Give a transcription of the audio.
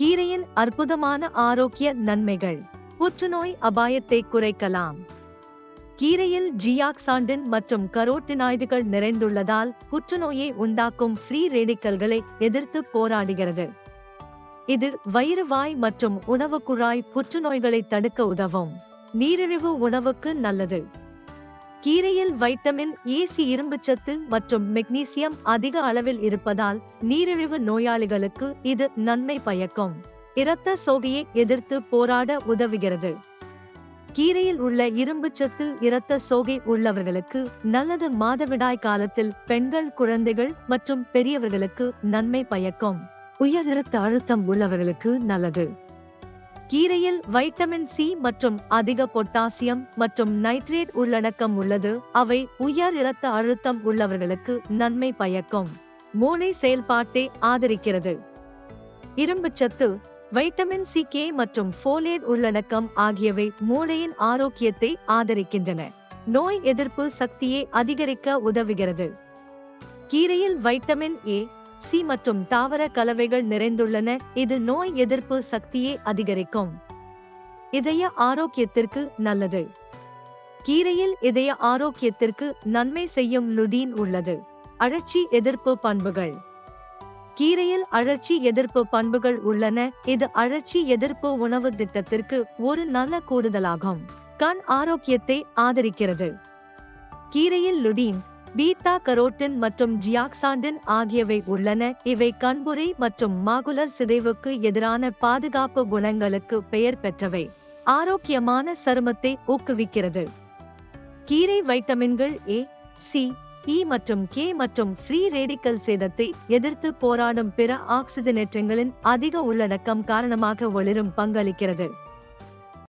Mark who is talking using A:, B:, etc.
A: கீரையின் அற்புதமான ஆரோக்கிய நன்மைகள். புற்றுநோய் அபாயத்தை குறைக்கலாம். கீரையில் ஜியாக்சாண்டின் மற்றும் கரோட்டினாய்டுகள் நிறைந்துள்ளதால் புற்றுநோயை உண்டாக்கும் ஃப்ரீ ரேடிக்கல்களை எதிர்த்து போராடுகிறது. இது வயிறுவாய் மற்றும் உணவுக்குழாய் புற்றுநோய்களை தடுக்க உதவும். நீரிழிவு உணவுக்கு நல்லது. கீரையில் வைட்டமின் ஏசி இரும்புச்சத்து மற்றும் மெக்னீசியம் அதிக அளவில் இருப்பதால் நீரிழிவு நோயாளிகளுக்கு இது நன்மை பயக்கும். இரத்த சோகையை எதிர்த்து போராட உதவுகிறது. கீரையில் உள்ள இரும்புச்சத்து இரத்த சோகை உள்ளவர்களுக்கு நல்லது மாதவிடாய் காலத்தில் பெண்கள் குழந்தைகள் மற்றும் பெரியவர்களுக்கு நன்மை பயக்கும். உயர் இரத்த அழுத்தம் உள்ளவர்களுக்கு நல்லது. கீரையில் வைட்டமின் சி மற்றும் அதிக பொட்டாசியம் மற்றும் நைட்ரேட் உள்ளடக்கம் உள்ளது. அவை உயர் இரத்த அழுத்தம் உள்ளவர்களுக்கு நன்மை பயக்கும். மூளை செயல்பாட்டை ஆதரிக்கிறது. இரும்புச்சத்து வைட்டமின் சி கே மற்றும் ஃபோலேட் உள்ளடக்கம் ஆகியவை மூளையின் ஆரோக்கியத்தை ஆதரிக்கின்றன. நோய் எதிர்ப்பு சக்தியை அதிகரிக்க உதவுகிறது. கீரையில் வைட்டமின் ஏ சி மற்றும் தாவர கலவைகள் நிறைந்துள்ளன. இது நோய் எதிர்ப்பு சக்தியை அதிகரிக்கும். இதய ஆரோக்கியத்திற்கு நல்லது. கீரையில் இதய ஆரோக்கியத்திற்கு நன்மை செய்யும் லுடீன் உள்ளது. அழற்சி எதிர்ப்பு பண்புகள். கீரையில் அழற்சி எதிர்ப்பு பண்புகள் உள்ளன. இது அழற்சி எதிர்ப்பு உணவு திட்டத்திற்கு ஒரு நல்ல கூடுதலாகும். கண் ஆரோக்கியத்தை ஆதரிக்கிறது. கீரையில் லுடீன் பீட்டா கரோட்டின் மற்றும் ஜியாக்சாண்டின் ஆகியவை உள்ளன. இவை கண்புரை மற்றும் மாகுலர் சிதைவுக்கு எதிரான பாதுகாப்பு குணங்களுக்கு பெயர் பெற்றவை. ஆரோக்கியமான சருமத்தை ஊக்குவிக்கிறது. கீரை வைட்டமின்கள் ஏ சி இ மற்றும் கே மற்றும் ஃப்ரீ ரேடிக்கல் சேதத்தை எதிர்த்து போராடும் பிற ஆக்சிஜனேற்றங்களின் அதிக உள்ளடக்கம் காரணமாக ஒளிரும் பங்களிக்கிறது.